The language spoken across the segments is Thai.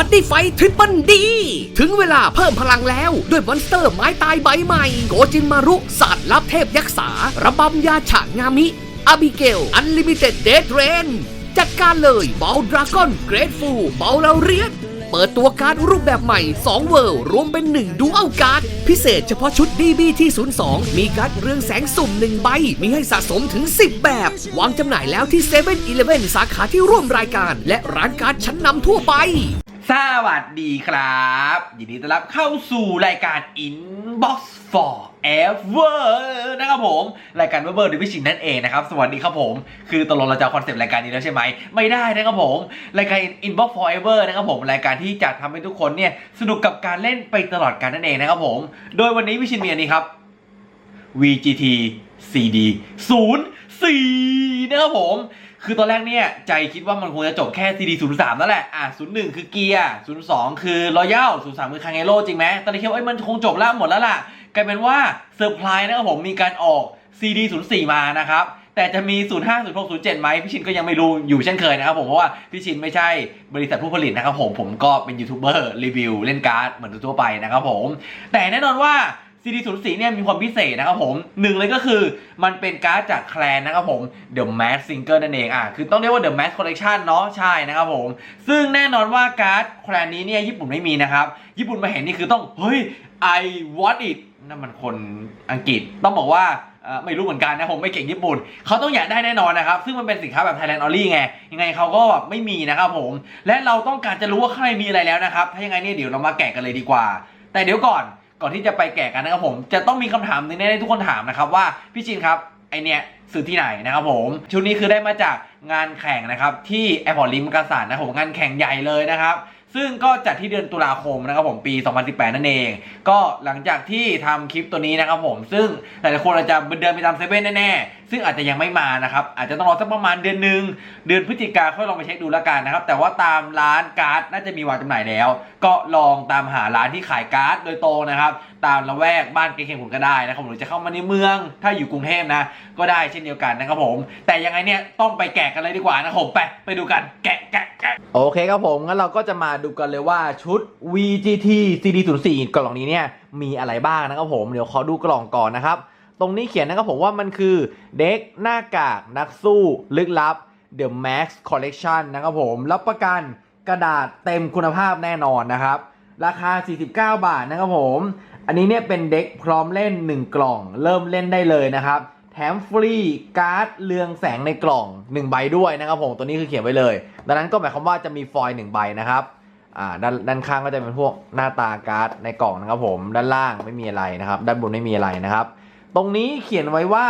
บัตตี้ไฟทริปเปิลดี ถึงเวลาเพิ่มพลังแล้วด้วยมอนสเตอร์ไม้ตายใบใหม่ โกจินมารุศาสตร์ลับเทพยักษาระบำยาฉะงามิอาบิเกลอันลิมิเต็ดเดทเรนจัดการเลยบอลดราก้อนเกรดฟูบอลเราเรียนเปิดตัวการ์ดรูปแบบใหม่ 2 เวิลด์รวมเป็น 1 ดูเอัลการ์ด พิเศษเฉพาะชุด DBT 02 มีการ์ดเรืองแสงสุ่ม 1 ใบ มีให้สะสมถึง 10 แบบ วางจำหน่ายแล้วที่7 e เ e ่ e อสาขาที่ร่วมรายการ และร้านการ์ดชั้นนำทั่วไป สวัสดีครับ ยินดีต้อนรับเข้าสู่รายการ Inbox for Ever นะครับผม รายการ Ever ดิวิชินนั่นเองนะครับ สวัสดีครับผม คือตกลงเราจะคอนเซปต์รายการนี้แล้วใช่ไหม ไม่ได้นะครับผม รายการ Inbox for Ever นะครับผม รายการที่จะทำให้ทุกคนเนี่ยสนุกกับการเล่นไปตลอดการนั่นเองนะครับผม โดยวันนี้วิชินมีอันนี้ครับ VGT CD 04นะครับผม คือตอนแรกเนี่ย ใจคิดว่ามันคงจะจบแค่ CD 03นั่นแหละ อะ01 คือเกียร์02 คือ Royal 03 คือคางเงโ o จริงไหมตอนนี้คิดว่าเอ้ยมันคงจบแล้วหมดแล้วล่ะ กลายเป็นว่าเซอร์ไพรส์นะครับผมมีการออก CD 04มานะครับแต่จะมี 05 06 07ไหมพี่ชินก็ยังไม่รู้อยู่เช่นเคยนะครับผม เพราะว่าพี่ชินไม่ใช่บริษัทผู้ผลิตนะครับผม ผมก็เป็นยูทูบเบอร์รีวิวเล่นการ์ดเหมือนทั่วไปนะครับผม แต่แน่นอนว่า CD 0 4 เนี่ยมีความพิเศษนะครับผมหนึ่งเลยก็คือมันเป็นการ์ดจากแคลนนะครับผม The Mask Singer นั่นเองอะคือต้องเรียกว่า The Mask Collection เนาะใช่นะครับผม ซึ่งแน่นอนว่าการ์ดแคลนนี้เนี่ยญี่ปุ่นไม่มีนะครับ ญี่ปุ่นมาเห็นนี่คือต้อง เฮ้ย I want it นั่นมันคนอังกฤษต้องบอกว่าไม่รู้เหมือนกันนะผมไม่เก่งญี่ปุ่น เขาต้องอยากได้แน่นอนนะครับ ซึ่งมันเป็นสินค้าแบบ Thailand Only ไง ยังไงเขาก็แบบไม่มีนะครับผม และเราต้องการจะรู้ว่าข้างในมีอะไรแล้วนะครับ ถ้ายังไงเนี่ยเดี๋ยวเรามาแกะกันเลยดีกว่า แต่เดี๋ยวก่อน ก่อนที่จะไปแก่กันนะครับผม จะต้องมีคำถามหนึงแน่ๆทุกคนถามนะครับว่าพี่ชินครับไอเนี้ยซื้อที่ไหนนะครับผมชุดนี้คือได้มาจากงานแข่งนะครับที่แอร์พอร์ตลิมกาสานนะครับผมงานแข่งใหญ่เลยนะครับซึ่งก็จัดที่เดือนตุลาคมนะครับผมปี 2018 นั่นเอง ก็หลังจากที่ทำคลิปตัวนี้นะครับผมซึ่งหลายๆคนอาจจะเดินไปตามเซเว่นแน่ๆ ซึ่งอาจจะยังไม่มานะครับ อาจจะต้องรอสักประมาณเดือนหนึ่งเดือนพฤศจิกาค่อยลองไปเช็คดูแล้วกันนะครับ แต่ว่าตามร้านการ์ดน่าจะมีวางจำหน่ายแล้ว ก็ลองตามหาร้านที่ขายการ์ดโดยตรงนะครับ ตามละแวกบ้านเกงเข็มขุนก็ได้นะครับหรือจะเข้ามาในเมือง ถ้าอยู่กรุงเทพนะ ก็ได้เช่นเดียวกันนะครับผม แต่ยังไงเนี่ยต้องไปแกะกันเลยดีกว่านะครับผมไปไปดูกันแกะแกะแกะโอเคครับผมงั้นเราก็จะมาดูกันเลยว่าชุด VGT CD04 กล่องนี้เนี่ยมีอะไรบ้างนะครับผมเดี๋ยวขอดูกล่องก่อนนะครับ ตรงนี้เขียนนะครับผมว่ามันคือเด็กหน้ากากนักสู้ ลึกลับ The Max Collection นะครับผม รับประกันกระดาษเต็มคุณภาพแน่นอนนะครับ ราคา 49 บาทนะครับผม อันนี้เนี่ยเป็นเด็กพร้อมเล่น 1 กล่อง เริ่มเล่นได้เลยนะครับ แถมฟรีการ์ดเรืองแสงในกล่อง 1 ใบด้วยนะครับผมตัวนี้คือเขียนไว้เลย ดังนั้นก็หมายความว่าจะมีฟอยล์1ใบนะครับอ่าด้านด้านข้างก็จะเป็นพวกหน้าตาการ์ดในกล่องนะครับผม ด้านล่างไม่มีอะไรนะครับ ด้านบนไม่มีอะไรนะครับ ตรงนี้เขียนไว้ว่า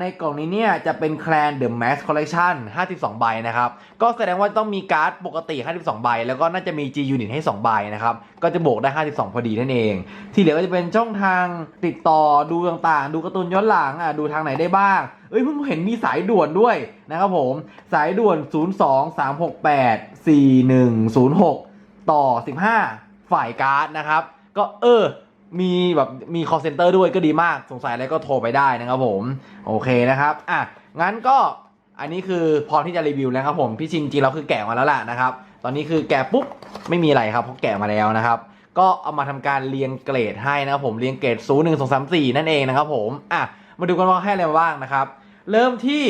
ในกล่องนี้เนี่ยจะเป็นแคลน The Max Collection 52 ใบนะครับ ก็แสดงว่าต้องมีการ์ดปกติ 52 ใบ แล้วก็น่าจะมี G Unit ให้ 2 ใบนะครับ ก็จะบวกได้ 52 พอดีนั่นเอง ที่เหลือก็จะเป็นช่องทางติดต่อดูต่างๆ ดูการ์ตูนย้อนหลังอะดูทางไหนได้บ้าง เอ้ยเพิ่งเห็นมีสายด่วนด้วยนะครับผม สายด่วน 02 368 4106 ต่อ 15 ฝ่ายการ์ดนะครับ ก็เออ มีแบบมี call center ด้วยก็ดีมากสงสัยอะไรก็โทรไปได้นะครับผม โอเคนะครับอะงั้นก็อันนี้คือพอที่จะรีวิวแล้วครับผมพี่ชินจริงเราคือแกะมาแล้วล่ะนะครับ ตอนนี้คือแกะปุ๊บไม่มีอะไรครับเพราะแกะมาแล้วนะครับ ก็เอามาทำการเรียงเกรดให้นะครับผมเรียงเกรด0 1 2 3 4 นั่นเองนะครับผมอะมาดูกันว่าให้อะไรบ้างนะครับ เริ่มที่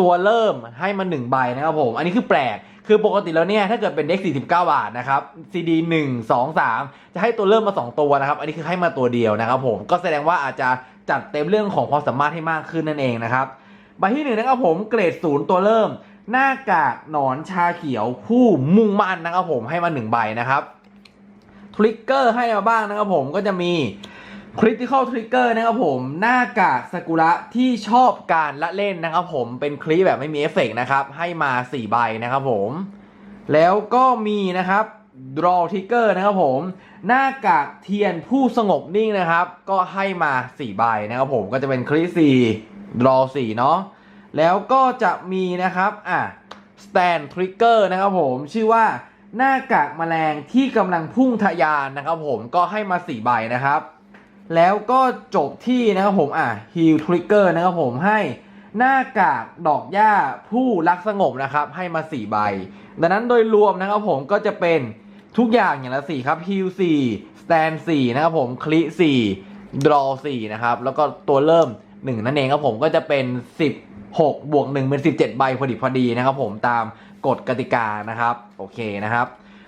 ตัวเริ่มให้มา1ใบนะครับผม อันนี้คือแปลก คือปกติแล้วเนี่ยถ้าเกิดเป็นเด็ก49 บาทนะครับ CD 1 2 3 จะให้ตัวเริ่มมา 2 ตัวนะครับ อันนี้คือให้มาตัวเดียวนะครับผมก็แสดงว่าอาจจะจัดเต็มเรื่องของความสามารถให้มากขึ้นนั่นเองนะครับใบที่หนึ่งนะครับผมเกรดศูนย์ตัวเริ่ม หน้ากากหนอนชาเขียวผู้มุ่งมั่นนะครับผมให้มาหนึ่งใบนะครับทริกเกอร์ให้มาบ้างนะครับผมก็จะมี Critical Trigger นะครับผมหน้ากากสกุระที่ชอบการละเล่นนะครับผมเป็นคลิปแบบไม่มีเอฟเฟกนะครับให้มา 4 ใบนะครับผม แล้วก็มีนะครับ Draw Trigger นะครับผม หน้ากากเทียนผู้สงบนิ่งนะครับ ก็ให้มา 4 ใบนะครับผมก็จะเป็นคลิป4 Draw 4เนาะแล้วก็จะมีนะครับอะ Stand Trigger นะครับผมชื่อว่าหน้ากากแมลงที่กำลังพุ่งทะยานนะครับผมก็ให้มา 4 ใบนะครับ แล้วก็จบที่นะครับผมอะ Heal Trigger นะครับผมให้หน้ากากดอกหญ้าผู้รักสงบนะครับ ให้มา 4 ใบ ดังนั้นโดยรวมนะครับผมก็จะเป็นทุกอย่างอย่างละ4ครับฮิล4สแตน4นะครับผมคลิ4ดรอ4นะครับ แล้วก็ตัวเริ่ม 1 นั่นเองครับผมก็จะเป็น 16 บวก1เป็น 17 ใบพอดีพอดีนะครับผมตามกฎกติกานะครับ โอเคนะครับ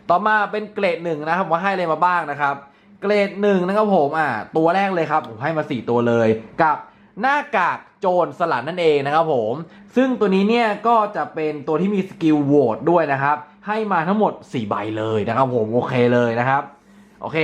ต่อมาเป็นเกรดหนึ่งนะครับว่าให้อะไรมาบ้างนะครับ เกรดหนึ่งนะครับผมอ่าตัวแรกเลยครับผมให้มา 4 ตัวเลยกับหน้ากากโจรสลัดนั่นเองนะครับผม ซึ่งตัวนี้เนี่ยก็จะเป็นตัวที่มีสกิลโหวตด้วยนะครับ ให้มาทั้งหมด 4 ใบเลยนะครับผมโอเคเลยนะครับ โอเค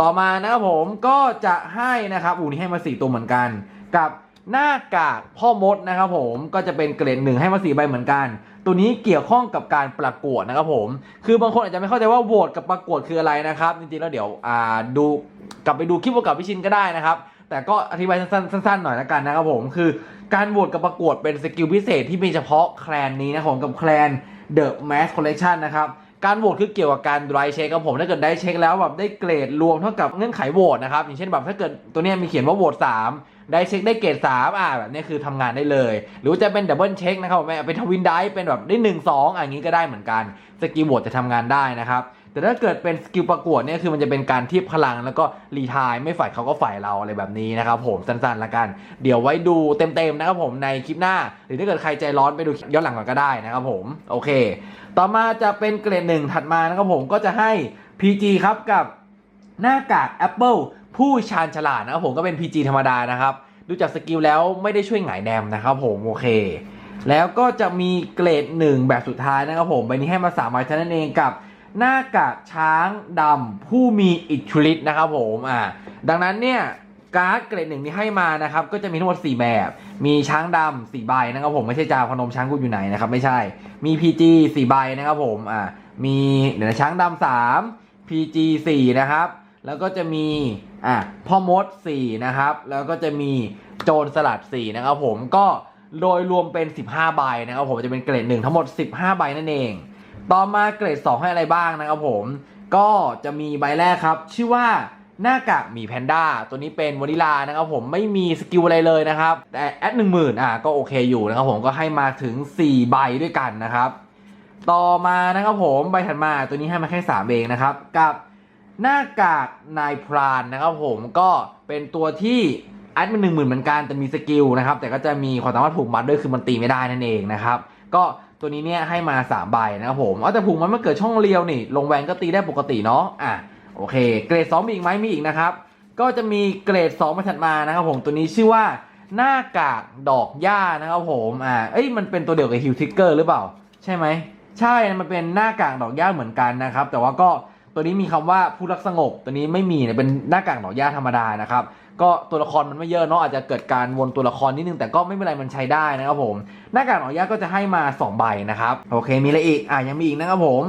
ต่อมานะครับผมก็จะให้นะครับอูนี่ให้มา 4 ตัวเหมือนกัน กับ หน้ากากพ่อมดนะครับผมก็จะเป็นเกรดหนึ่งให้มา4ใบเหมือนกัน ตัวนี้เกี่ยวข้องกับการประกวดนะครับผมคือบางคนอาจจะไม่เข้าใจว่าโหวตกับประกวดคืออะไรนะครับจริงๆแล้วเดี๋ยวอ่าดูกลับไปดูคลิปประกอบพิชินก็ได้นะครับ แต่ก็อธิบายสั้นๆหน่อยละกันนะครับผมคือการโหวตกับประกวดเป็นสกิลพิเศษที่มีเฉพาะแคลนนี้นะผมกับแคลน The Mass Collection นะครับการโหวตคือเกี่ยวกับการไดเช็คครับผมถ้าเกิดได้เช็คแล้วแบบได้เกรดรวมเท่ากับเงื่อนไขโหวตนะครับอย่างเช่นแบบถ้าเกิดตัวนี้มีเขียนว่าโหวต3 ได้เช็คได้เกรด3อ่าแบบนี้คือทำงานได้เลย หรือจะเป็นดับเบิลเช็คนะครับผมเป็นทวินไดเป็นแบบได้1 2อ่าอย่างนี้ก็ได้เหมือนกันสกิลโหวตจะทำงานได้นะครับแต่ถ้าเกิดเป็นสกิลประกวดเนี่ยคือมันจะเป็นการเทียบพลังแล้วก็รีทายไม่ฝ่ายเขาก็ฝ่ายเราอะไรแบบนี้นะครับผมสั้นๆละกัน เดี๋ยวไว้ดูเต็มๆนะครับผมในคลิปหน้า หรือถ้าเกิดใครใจร้อนไปดูย้อนหลังก่อนก็ได้นะครับผมโอเค ต่อมาจะเป็นเกรดหนึ่งถัดมานะครับผมก็จะให้ PG ครับกับหน้ากาก Apple ผู้ชาญฉลาดนะครับผมก็เป็น PG ธรรมดานะครับ ดูจากสกิลแล้วไม่ได้ช่วยหงายแดมนะครับผมโอเค แล้วก็จะมีเกรดหนึ่งแบบสุดท้ายนะครับผมใบนี้ให้มา3ใบเท่านั้นเองกับหน้ากากช้างดำผู้มีอิทธิฤทธิ์นะครับผมอ่าดังนั้นเนี่ยการ์ดเกรดหนึ่งที่ให้มานะครับก็จะมีทั้งหมด 4 แบบ มีช้างดำ4ใบนะครับผมไม่ใช่จาพนมช้างกูอยู่ไหนนะครับไม่ใช่ มี PG 4ใบนะครับผมอ่ามีเดี๋ยวช้างดำ3 PG 4นะครับ แล้วก็จะมีอะพ่อมด4นะครับ แล้วก็จะมีโจรสลัด4นะครับผมก็โดยรวมเป็น 15 ใบนะครับผมจะเป็นเกรดหนึ่งทั้งหมด 15 ใบนั่นเอง ต่อมาเกรด 2 ให้อะไรบ้างนะครับผม ก็จะมีใบแรกครับ ชื่อว่าหน้ากากหมีแพนด้าตัวนี้เป็นวานิลานะครับผมไม่มีสกิลอะไรเลยนะครับ แต่แอดหนึ่งหมื่นอะก็โอเคอยู่นะครับผมก็ให้มาถึง 4 ใบด้วยกันนะครับ ต่อมานะครับผมใบถัดมาตัวนี้ให้มาแค่ 3 เองนะครับ กับ หน้ากากนายพรานนะครับผมก็เป็นตัวที่แอดเป็นหนึ่งหมื่นเหมือนกันแต่มีสกิลนะครับ แต่ก็จะมีความสามารถผูกมัดด้วยคือมันตีไม่ได้นั่นเองนะครับ ก็ตัวนี้เนี่ยให้มา3ใบนะครับผมเอาแต่ผูกมันไม่เกิดช่องเรียวนี่ ลงแวนก็ตีได้ปกติเนาะอะโอเค เกรด 2 มีอีกไหมมีอีกนะครับ ก็จะมีเกรด2มาถัดมานะครับผมตัวนี้ชื่อว่าหน้ากากดอกหญ้านะครับผมอ่าเอ้ยมันเป็นตัวเดียวกับฮิลทิกเกอร์หรือเปล่า ใช่ไหมใช่มันเป็นหน้ากากดอกหญ้าเหมือนกันนะครับ แต่ว่าก็ ตัวนี้มีคำว่าผู้รักสงบ ตัวนี้ไม่มีเนี่ยเป็นหน้ากากดอกหญ้าธรรมดานะครับ ก็ตัวละครมันไม่เยอะเนาะอาจจะเกิดการวนตัวละครนิดนึงแต่ก็ไม่เป็นไรมันใช้ได้นะครับผม หน้ากากดอกหญ้าก็จะให้มา 2 ใบนะครับ โอเค มีอะไรอีก อะยังมีอีกนะครับผม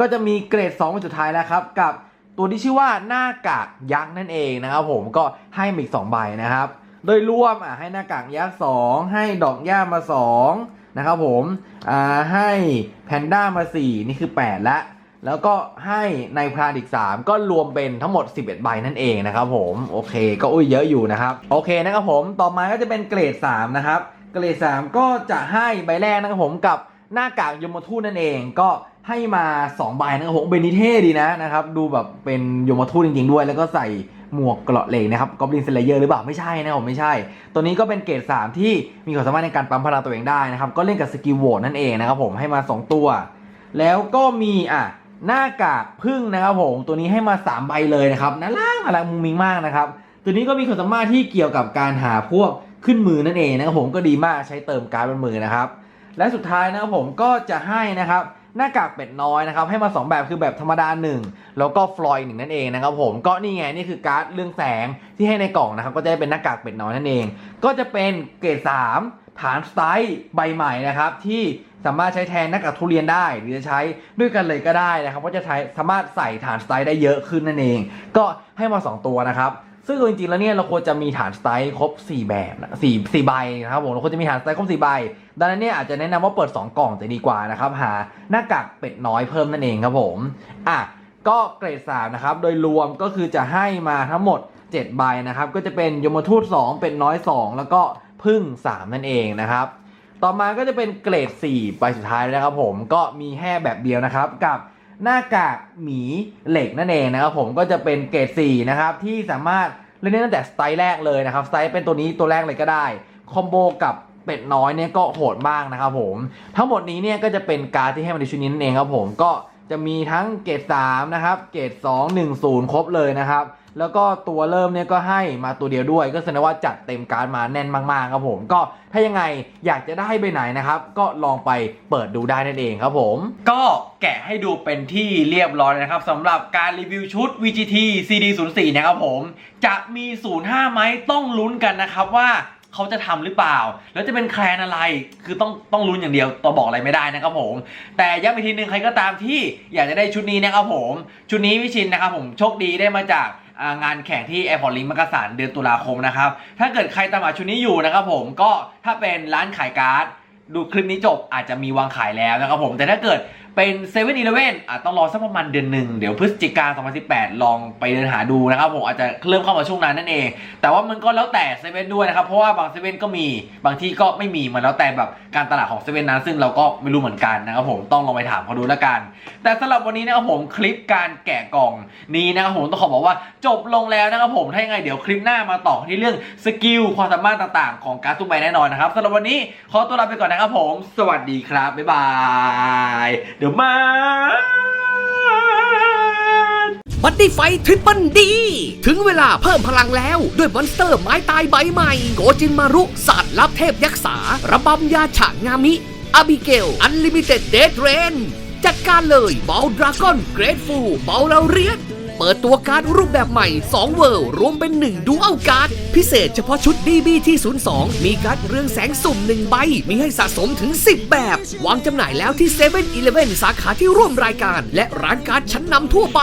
ก็จะมีเกรด2เป็นสุดท้ายแล้วครับกับตัวที่ชื่อว่าหน้ากากยักษ์นั่นเองนะครับผมก็ให้มาอีก2ใบนะครับ โดยรวมอะให้หน้ากากยักษ์2ให้ดอกหญ้ามา2นะครับผมอ่าให้แพนด้ามา 4 นี่คือ 8 แล้ว แล้วก็ให้ในพรานอีก3ก็รวมเป็นทั้งหมด 11 ใบนั่นเองนะครับผมโอเคก็อุ้ยเยอะอยู่นะครับโอเคนะครับผมต่อมาก็จะเป็นเกรด 3 นะครับ เกรด 3 ก็จะให้ใบแรกนะครับผมกับหน้ากากยมทูตนั่นเองก็ให้มา 2 ใบนะครับผมเบนิเท่ดีนะนะครับดูแบบเป็นยมทูตจริงๆด้วย แล้วก็ใส่หมวกเกราะเหล็กนะครับกอบลินเซเลเยอร์หรือเปล่าไม่ใช่นะผมไม่ใช่ ตัวนี้ก็เป็นเกรด 3 ที่มีความสามารถในการปั๊มพลังตัวเองได้นะครับก็เล่นกับสกิลโหวตนั่นเองนะครับผมให้มา 2 ตัว แล้วก็มีอะ หน้ากากพึ่งนะครับผมตัวนี้ให้มา 3 ใบเลยนะครับน่ารักน่ารักมุงมิงมากนะครับ ตัวนี้ก็มีความสามารถที่เกี่ยวกับการหาพวกขึ้นมือนั่นเองนะครับผมก็ดีมากใช้เติมการ์ดบนมือนะครับ และสุดท้ายนะครับผมก็จะให้นะครับหน้ากากเป็ดน้อยนะครับให้มา 2 แบบคือแบบธรรมดา 1 แล้วก็ฟลอยหนึ่งนั่นเองนะครับผมก็นี่ไงนี่คือการ์ดเรื่องแสงที่ให้ในกล่องนะครับก็จะได้เป็นหน้ากากเป็ดน้อยนั่นเอง ก็จะเป็นเกรด3ฐานสไตล์ใบใหม่นะครับที่ สามารถใช้แทนหน้ากากทุเรียนได้ หรือจะใช้ด้วยกันเลยก็ได้นะครับก็จะใช้สามารถใส่ฐานสไตล์ได้เยอะขึ้นนั่นเอง ก็ให้มา 2 ตัวนะครับซึ่งจริงๆแล้วเนี่ยเราควรจะมีฐานสไตล์ครบ 4 แบบนะสี่สี่ใบนะครับผมเราควรจะมีฐานสไตล์ครบ4ใบดังนั้นเนี่ยอาจจะแนะนำว่าเปิด 2 กล่องจะดีกว่านะครับหาหน้ากากเป็ดน้อยเพิ่มนั่นเองครับผมอะก็เกรด3นะครับโดยรวมก็คือจะให้มาทั้งหมด 7 ใบนะครับก็จะเป็นยมทูต 2 เป็ดน้อย 2 แล้วก็พึ่ง 3 นั่นเองนะครับ ต่อมาก็จะเป็นเกรด4ใบสุดท้ายแล้วนะครับผมก็มีแค่แบบเดียวนะครับกับหน้ากากหมีเหล็กนั่นเองนะครับผมก็จะเป็นเกรด 4 นะครับที่สามารถเล่นได้ตั้งแต่สไตล์แรกเลยนะครับสไตล์เป็นตัวนี้ตัวแรกเลยก็ได้คอมโบกับเป็ดน้อยเนี่ยก็โหดมากนะครับผมทั้งหมดนี้เนี่ยก็จะเป็นการที่ให้มาในชุดนี้นั่นเองครับผมก็จะมีทั้งเกรด3นะครับเกรด2 1 0 ครบเลยนะครับ แล้วก็ตัวเริ่มเนี่ยก็ให้มาตัวเดียวด้วย ก็แสดงว่าจัดเต็มการมาแน่นมากๆครับผม ก็ถ้ายังไงอยากจะได้ไปไหนนะครับ ก็ลองไปเปิดดูได้นั่นเองครับผม ก็แกะให้ดูเป็นที่เรียบร้อยนะครับสำหรับการรีวิวชุด VGT CD04 นะครับผม จะมี 05 ไหมต้องลุ้นกันนะครับว่าเขาจะทำหรือเปล่า แล้วจะเป็นแคลนอะไร คือต้องต้องลุ้นอย่างเดียวตัวบอกอะไรไม่ได้นะครับผม แต่ย้ำอีกทีหนึ่งใครก็ตามที่อยากจะได้ชุดนี้นะครับผม ชุดนี้วิชินนะครับผม โชคดีได้มาจาก งานแข่งที่ Airport Link มักกะสันเดือนตุลาคมนะครับ ถ้าเกิดใครตามหาชุดนี้อยู่นะครับผมก็ถ้าเป็นร้านขายการ์ด ดูคลิปนี้จบอาจจะมีวางขายแล้วนะครับผมแต่ถ้าเกิด เป็น7 e เ e ่ e ออาจต้องรอสักประมาณเดือนหนึ่งเดี๋ยวพฤศจิกา 2018 ลองไปเดินหาดูนะครับผมอาจจะเริ่มเข้ามาช่วงนั้นนั่นเอง แต่ว่ามันก็แล้วแต่เซเว่นด้วยนะครับ เพราะว่าบางเซเว่นก็มีบางที่ก็ไม่มีมันแล้วแต่แบบการตลาดของเซเว่นนั้น ซึ่งเราก็ไม่รู้เหมือนกันนะครับผมต้องลองไปถามเขาดูแล้วกัน แต่สำหรับวันนี้นะครับผมคลิปการแกะกล่องนี้นะครับผมต้องขอบอกว่าจบลงแล้วนะครับผมถ้ายังไงเดี๋ยวคลิปหน้ามาต่อที่เรื่องสกิลความสามารถต่างๆ ของการ์ดทุกใบแน่นอนนะครับสำหรับวันนี้ขอตัวลาไปก่อนนะครับผม สวัสดีครับบ๊ายบายดี๋ยวมาบัตตี้ไฟทริปเปิลดี ถึงเวลาเพิ่มพลังแล้วด้วยมอนสเตอร์ไม้ตายใบใหม่ โกจินมารุศาสตร์ลับเทพยักษาระบำยาฉะงามิอาบิเกลอันลิมิเต็ดเดทเรนจัดการเลยบอลดราก้อนเกรดฟูบอลเราเรียน เปิดตัวการ์ดรูปแบบใหม่ 2 เวิร์รวมเป็น 1 ดูอัลการ์ด พิเศษเฉพาะชุด DBT 02 มีการ์ดเรืองแสงสุ่ม 1 ใบ มีให้สะสมถึง 10 แบบ วางจำหน่ายแล้วที่7 e เ e ่ e สาขาที่ร่วมรายการ และร้านการ์ดชั้นนำทั่วไป